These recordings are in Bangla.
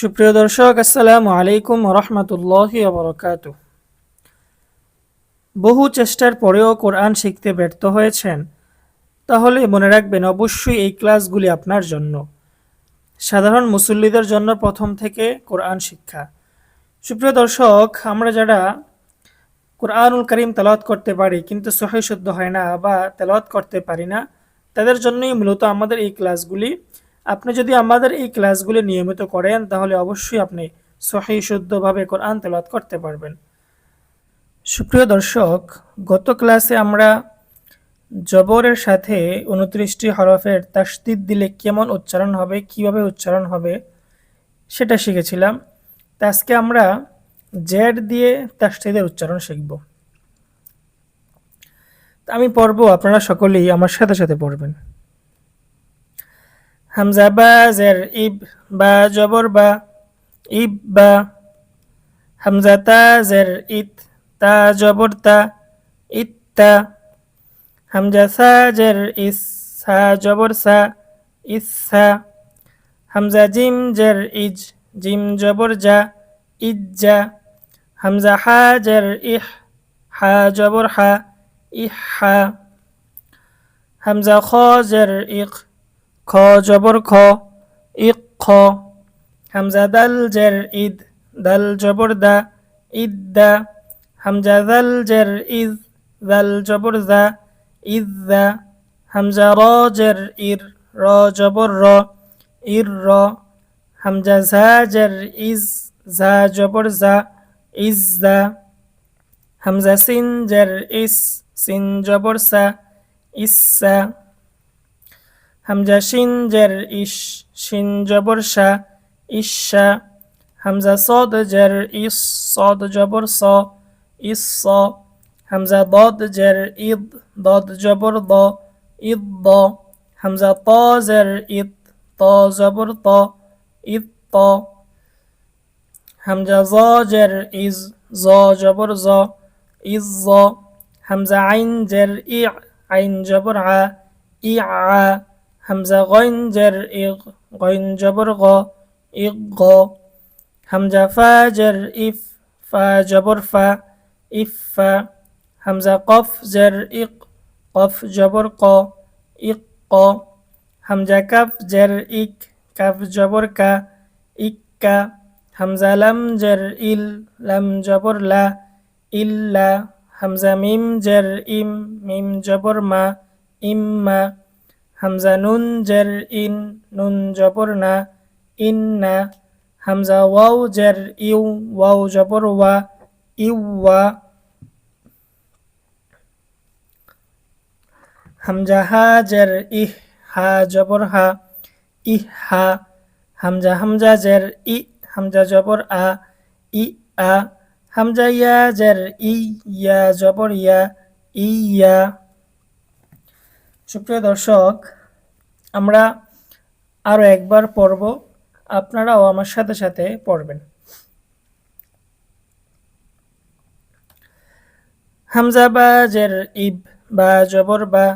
সুপ্রিয় দর্শক, আসসালামু আলাইকুম রহমতুল্লাহ বরকাত বহু চেষ্টার পরেও কোরআন শিখতে ব্যর্থ হয়েছেন, তাহলে মনে রাখবেন অবশ্যই এই ক্লাসগুলি আপনার জন্য। সাধারণ মুসল্লিদের জন্য প্রথম থেকে কোরআন শিক্ষা। সুপ্রিয় দর্শক, আমরা যারা কোরআনুল করিম তেলাওয়াত করতে পারি, কিন্তু সহি শুদ্ধ হয় না বা তেলাওয়াত করতে পারি না, তাদের জন্যই মূলত আমাদের এই ক্লাসগুলি আপনি যদি আমাদের এই ক্লাসগুলি নিয়মিত করেন, তাহলে অবশ্যই আপনি সহি, শুদ্ধভাবে কোরআন তেলাওয়াত করতে পারবেন। সুপ্রিয় দর্শক, গত ক্লাসে আমরা জবরের সাথে উনত্রিশটি হরফের তাসদিদ দিলে কেমন উচ্চারণ হবে, কীভাবে উচ্চারণ হবে, সেটা শিখেছিলাম। তা আজকে আমরা জেড দিয়ে তাসদিদের উচ্চারণ শিখব। আমি পড়ব, আপনারা সকলেই আমার সাথে সাথে পড়বেন। হামজা বা জের ইব বা জবর বা ইব বা হামজা তা জের ইত, তা জবর তা ইত্তা হামজা সা জের ইস, সা জবর সা ইসা হামজা জিম জের ইজ, জিম জবর যা ইজ্জা হামজা হা জের ইহ, হা জবর হা ইহা হামজা খ জের ইক খ জবর খ ইক খ হামজা দাল জের ইদ দাল জবর দা ইদ্দা হামজা দাল জের ইজ দাল জবর দা ইদ্দা হামজা র জের ইর র জবর র ইর র হামজা ঝা জের ইজ ঝা জবর জা ইজ্জা হামজা সিন জের ইস সিন জবর সা ইসা হামজা শিন জের ইস শিন জবর শা ইসা হামজা সদ জের ইস সদ জবর স ইস, হামজা দদ জের ইদ দদ জবর দ ইদ দ, হামজা ত জের ইদ ত জবর ত ইদ ত, হামজা জ জের ইজ জ জবর জ ইজ জ, হামজা আইন জের ই আইন জবর আ ই আ হামজা গইন জের ইগ গইন জবর গ, ইগ গ। হামজা ফা ইফ ফা জবর ফা। ইফা হামজা কফ জের ইক কফ জবর ক, ইক ক। হামজা কাফ জের ইক কাফ জবর কা। ইক্কা হামজা লাম জের ইল লাম জবর লা। ইল্লা হামজা মিম জের ইম মিম জবর মা। ইম্মা হামজা নুন জের ইন, নুন জবর না ইন্না হামজা ওয়াও জের ইউ, ওয়াও জবর ওয়া ইউয়া হামজা হা জের ইহ, হা জবর হা, ইহ হা। হামজা হামজা জের ই, হামজা জবর আ, ই আ। হামজা ইয়া জের ই, ইয়া জবর ইয়া ইয়া। সুপ্রিয় দর্শক, আমরা আরও একবার পড়ব। আপনারাও আমার সাথে সাথে পড়বেন। হামজা বা জের ইব বা জবর বা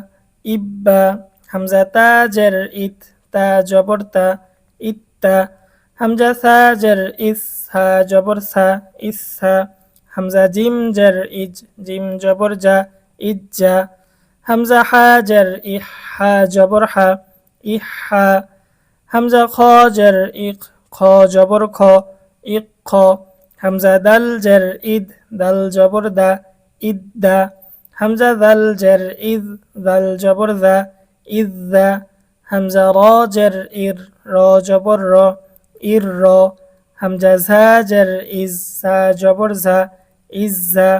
ইব বা হামজা তা জের ইত তা জবর তা ইত্তা হামজা সা জের ইস হা জবর সা ইসা হামজা জিম জের ইজ জিম জবর যা জা ইজ্জা হামজা হা জের ইহ হা জবর হা, ইহা হামজা খ জের ইক খ জবর খ ইক খ, হামজা দাল জের ইদ দাল জবর দা ইদ্দা হামজা দাল জের ইদ দাল জবর দা ইদ্দা হামজা র জের ইর, র জবর র, ইর র, হামজা ঝা জের ইজ ঝা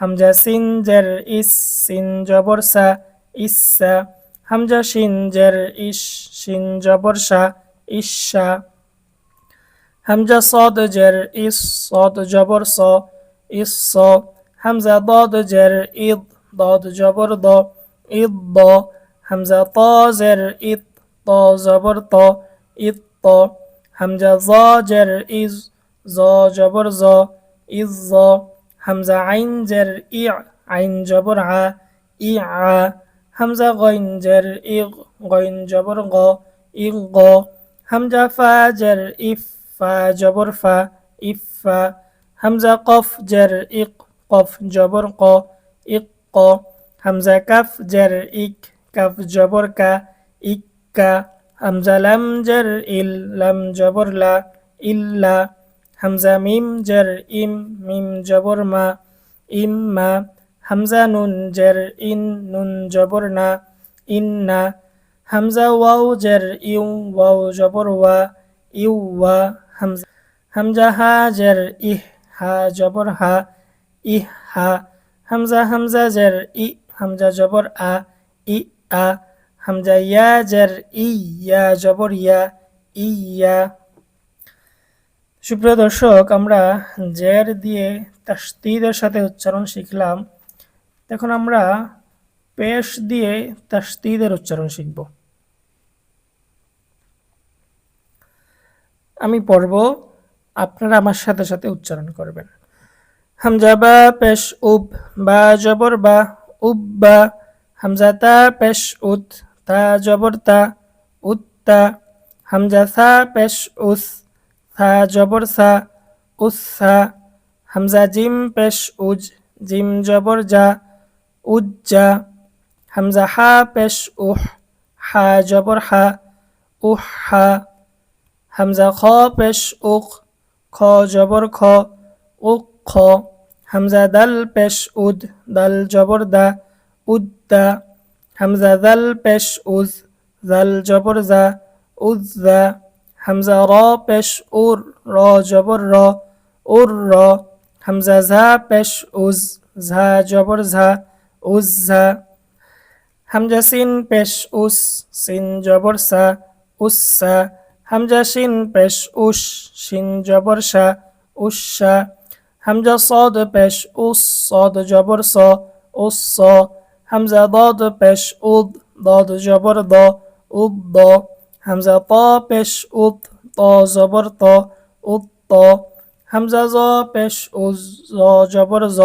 হামজা সিন জের ইস সিন জবর সা, ইসা হামজা শিন জের ইস সিন জবর সা, ইসা হামজা সদ জের ইস সদ জবর স, ইস হামজা দদ জের ইদ দদ জবর দ, ইদ দ। হামজা ত জের ইত ত জবর ত ইত ত। হামজা জ জের ইজ জ জবর জ, ইজ জ। হামজা আইন জের ই আইন জবর আ, ই আ, হামজা গইন জের ইগ গইন জবর গ, ই গ, হামজা ফা জের ইফ ফা জবর ফা ইফা হামজা কফ জের ইক কফ জবর ক ইক ক, হামজা কাফ জের ইক কাফ জবর কা ইক্কা হামজা লাম জের ইল লাম জবর লা ইল্লা হামজা মিম জের ইম মিম জবর মা ইম্মা হামজা নুন জের ইন নুন জবর না ইন্না হামজা ওয়াও জের ইউ ওয়াও জবর ওয়া, ইউ ওয়া, হামজা হামজা হা জের ইহ হা জবর হা, ইহ হা, হামজা হামজা জের ই, হামজা জবর আ, ই আ, হামজা ইয়া জের ই ইয়া জবর ইয়া ইয়া। সুপ্রিয় দর্শক, আমরা জের দিয়ে তাস্তিদের সাথে উচ্চারণ শিখলাম। এখন আমরা পেশ দিয়ে তাস্তিদের উচ্চারণ শিখব। আমি পড়ব, আপনারা আমার সাথে সাথে উচ্চারণ করবেন। হামজা বা পেশ উব, বা জবর বা উব বা, হামজা তা পেশ উত, তা জবর তা উত্তা হামজা সা পেশ উস সা জবর সা উসা হামজা জিম পেশ উজ জিম জবর যা উজ্জা হামজা হা পেশ উহ হা জবর হা উহ হা হামজা খ পেশ উক খ জবর খ উক খ হামজা দাল পেশ উদ দাল জবর দা উদ্দা হামজা দাল পেশ উজ দাল জবর জা همزه را پش اور را جبر را اور را. همزه زه پش اوز زه جبر زه اوز زه همزه سین پش اوس سین جبر سه اوس سه همزه شین پش اوش شین جبر شه اوش شه همزه صاد پش اوس صاد جبر سا اوس سا همزه داد پش اود داد جبر دا اود دا. হামজা ত পেশ উদ ত জবর ত উদ ত হামজা জ পেশ উজ জ জবর জ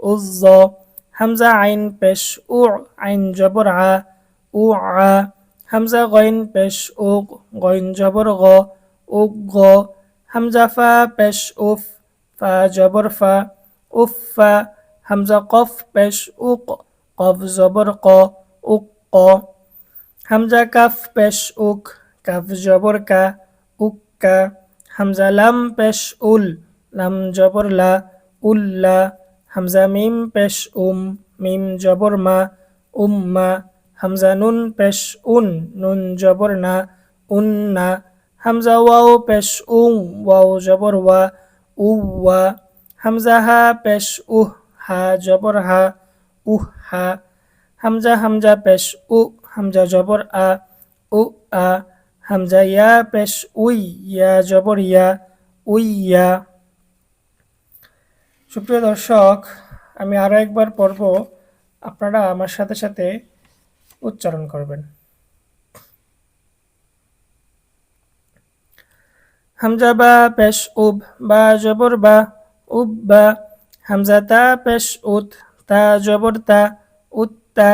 উজ জ হামজা আইন পেশ উ আইন জবর আ উ আ হামজা গইন পেশ উগ গইন জবর গ উগ গ হামজা ফা পেশ উফ ফা জবর ফা উফা হামজা কফ পেশ উক কফ জবর ক উক ক হামজা কাফ পেশ উক কাফ জবর কা উক্কা হামজা লাম পেশ উল লাম জবর লা উল্লা হামজা মিম পেশ উম মিম জবর মা উম্মা হামজা নুন পেশ উন নুন জবর না উন্না হামজা ওয়াও পেশ উং ওয়াও জবর ওয়া উওয়া হামজা হা পেশ উহ হা জবর হা উহ হা হামজা হামজা পেশ উ হামজা জবর আ, উ, আ, হামজা ইয়া পেশ উই, ইয়া জবর ইয়া উইয়া সুপ্রিয় দর্শক, আমি আরও একবার পড়ব। আপনারা আমার সাথে সাথে উচ্চারণ করবেন। হামজা বা পেশ উব, বা জবর বা উব বা, হামজা তা পেশ উত, তা জবর তা উত্তা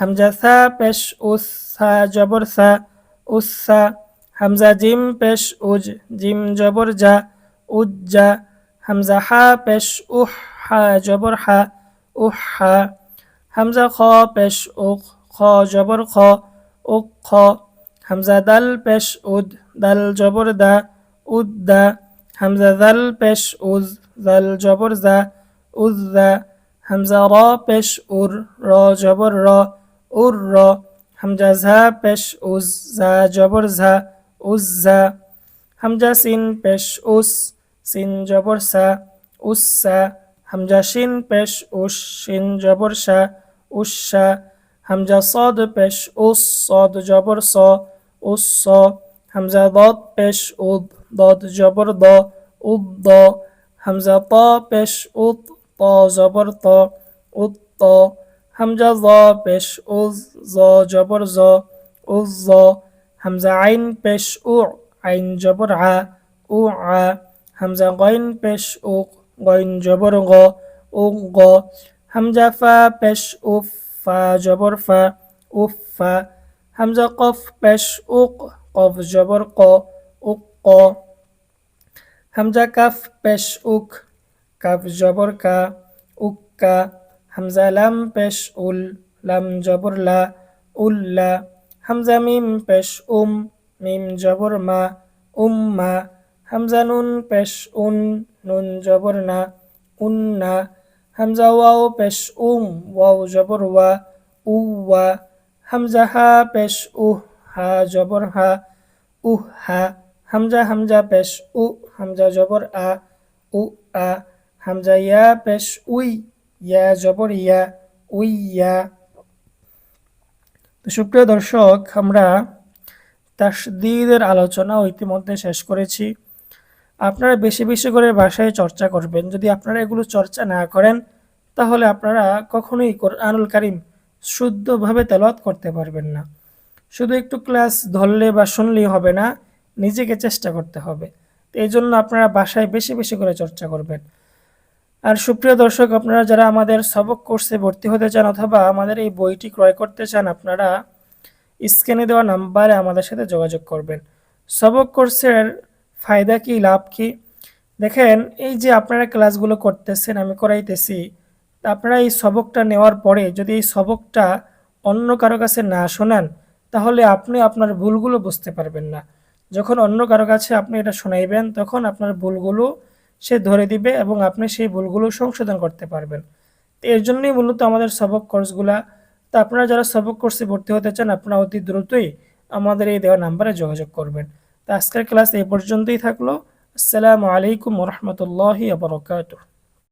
হামজা সা পেশ উস সা জবর সা উসা হামজা জিম পেশ উজ জিম জবর যা উজ্জা হামজা হা পেশ উহ হা জবর হা উহ হা হামজা খ পেশ উখ খ জবর খ উক খ হামজা দাল পেশ উদ দাল জবর দা উদ্দা হামজা দাল পেশ উজ দাল জবর জা উজ্জা হামজা র পেশ উর র জবর র উর র হামজা ঝা, পেশ উজ, ঝা, জবর ঝা, উজ ঝা, হামজা সিন, পেশ উস, সিন, জবর সা, উস সা, হামজা শিন, পেশ উস, শিন, জবর সা, উস সা, হামজা সদ, পেশ উস, সদ, জবর স, উস স, হামজা দদ, পেশ উদ, দদ, জবর দ, উদ দ, হামজা ত, পেশ উত ত, জবর ত উত ত হামজা জ পেশ উজ জ জবর জ উজ জ হামজা আইন পেশ উ আইন জবর আ উ আ হামজা গইন পেশ উক গইন জবর গ উ গ হামজা ফা পেশ উফ ফা জবর ফা উফ ফা হামজা কফ পেশ উক কফ জবর ক উক ক হামজা কাফ পেশ উক কাফ জবর কা উক্কা হামজা লাম পেশ উল, লাম জবর লা উল্লা হামজা মিম পেশ উম, মিম জবর মা উম্মা হামজা নুন পেশ উন, নুন জবর না উন্না হামজা ওয়াও পেশ উম, ওয়াও জবর ওয়া উওয়া হামজা হা পেশ উহ, হা জবর হা, উহ হা, হামজা হামজা পেশ উ, হামজা জবর আ, উ আ, হামজা ইয়া পেশ উই ইয়া জবর ইয়া, উই ইয়া। তো সুপ্রিয় দর্শক, আমরা তাসদিদের আলোচনা ইতিমধ্যে শেষ করেছি। আপনারা বেশি বেশি করে বাসায় চর্চা করবেন। যদি আপনারা এগুলো চর্চা না করেন, তাহলে আপনারা কখনোই কোরআনুল কারিম শুদ্ধভাবে তেলত করতে পারবেন না। শুধু একটু ক্লাস ধরলে বা শুনলেই হবে না, নিজেকে চেষ্টা করতে হবে। এই জন্য আপনারা বাসায় বেশি বেশি করে চর্চা করবেন। আর সুপ্রিয় দর্শক, আপনারা যারা আমাদের সবক কোর্সে ভর্তি হতে চান অথবা আমাদের এই বইটি ক্রয় করতে চান, আপনারা স্ক্যানে দেওয়া নাম্বারে আমাদের সাথে যোগাযোগ করবেন। সবক কোর্সের ফায়দা কি, লাভ কি? দেখেন, এই যে আপনারা ক্লাসগুলো করতেছেন, আমি করাইতেছি আপনারা এই সবকটা নেওয়ার পরে যদি এই সবকটা অন্য কারও কাছে না শোনান, তাহলে আপনি আপনার ভুলগুলো বুঝতে পারবেন না। যখন অন্য কারও কাছে আপনি এটা শোনাইবেন, তখন আপনার ভুলগুলো সে ধরে দিবে এবং আপনি সেই ভুলগুলো সংশোধন করতে পারবেন। তো এর জন্যই মূলত আমাদের সবক কোর্সগুলা, তো আপনারা যারা সবক কোর্সে ভর্তি হতে চান, আপনারা অতি দ্রুতই আমাদের এই দেওয়া নাম্বারে যোগাযোগ করবেন। তো আজকের ক্লাস এই পর্যন্তই থাকল। আসসালামু আলাইকুম রহমতুল্লাহি আবরকাত